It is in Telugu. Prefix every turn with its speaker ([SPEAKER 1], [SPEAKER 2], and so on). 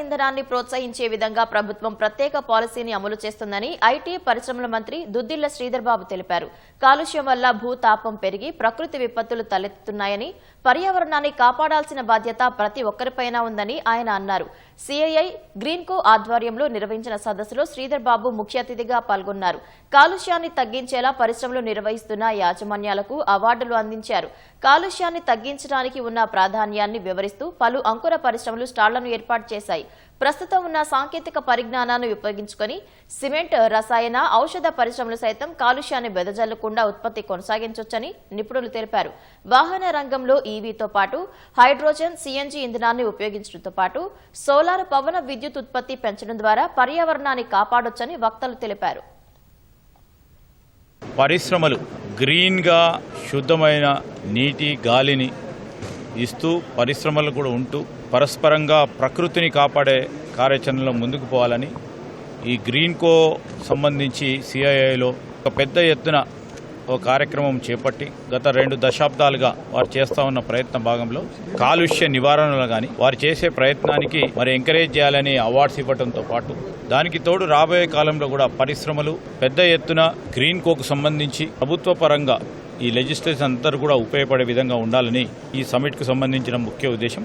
[SPEAKER 1] ఇంధనాన్ని ప్రోత్సహించే విధంగా ప్రభుత్వం ప్రత్యేక పాలసీని అమలు చేస్తుందని ఐటీ పరిశ్రమల మంత్రి దుద్దిల్ల శ్రీధర్ బాబు తెలిపారు. కాలుష్యం వల్ల భూతాపం పెరిగి ప్రకృతి విపత్తులు తలెత్తుతున్నాయని పర్యావరణాన్ని కాపాడాల్సిన బాధ్యత ప్రతి ఒక్కరిపైన ఉందని ఆయన అన్నారు. సిఐఐ గ్రీన్కో ఆధ్వర్యంలో నిర్వహించిన సదస్సులో శ్రీధర్ బాబు ముఖ్య అతిథిగా పాల్గొన్నారు. కాలుష్యాన్ని తగ్గించేలా పరిశ్రమలు నిర్వహిస్తున్న యాజమాన్యాలకు అవార్డులు అందించారు. కాలుష్యాన్ని తగ్గించడానికి ఉన్న ప్రాధాన్యాన్ని వివరిస్తూ పలు అంకుర పరిశ్రమలు స్టాళ్ళను ఏర్పాటు చేశాయి. ప్రస్తుతం ఉన్న సాంకేతిక పరిజ్ఞానాన్ని ఉపయోగించుకొని సిమెంట్ రసాయన ఔషధ పరిశ్రమలు సైతం కాలుష్యాన్ని వెదజల్లకుండా ఉత్పత్తి కొనసాగించొచ్చని నిపుణులు తెలిపారు. వాహన రంగంలో ఈవీతో పాటు హైడ్రోజన్ సిఎన్జి ఇంధనాన్ని ఉపయోగించడంతో పాటు సోలార్ పవన విద్యుత్ ఉత్పత్తి పెంచడం ద్వారా పర్యావరణాన్ని కాపాడొచ్చని వక్తలు తెలిపారు.
[SPEAKER 2] పరిశ్రమలు గ్రీన్గా శుద్ధమైన నీటి గాలిని ఇస్తూ పరిశ్రమలు కూడా ఉంటూ పరస్పరంగా ప్రకృతిని కాపాడే కార్యాచరణలో ముందుకు పోవాలని ఈ గ్రీన్కో సంబంధించి సిఐఐలో ఒక పెద్ద ఎత్తున ఒక కార్యక్రమం చేపట్టి గత రెండు దశాబ్దాలుగా వారు చేస్తూ ఉన్న ప్రయత్న భాగంలో కాలుష్య నివారణలో కానీ వారు చేసే ప్రయత్నానికి మరి ఎంకరేజ్ చేయాలని అవార్డ్స్ ఇవ్వడంతో పాటు దానికి తోడు రాబోయే కాలంలో కూడా పరిశ్రమలు పెద్ద ఎత్తున గ్రీన్ కోకు సంబంధించి ప్రభుత్వ పరంగా ఈ లెజిస్లేషన్ అందరూ కూడా ఉపయోగపడే విధంగా ఉండాలని ఈ సమిట్కు సంబంధించిన ముఖ్య ఉద్దేశం.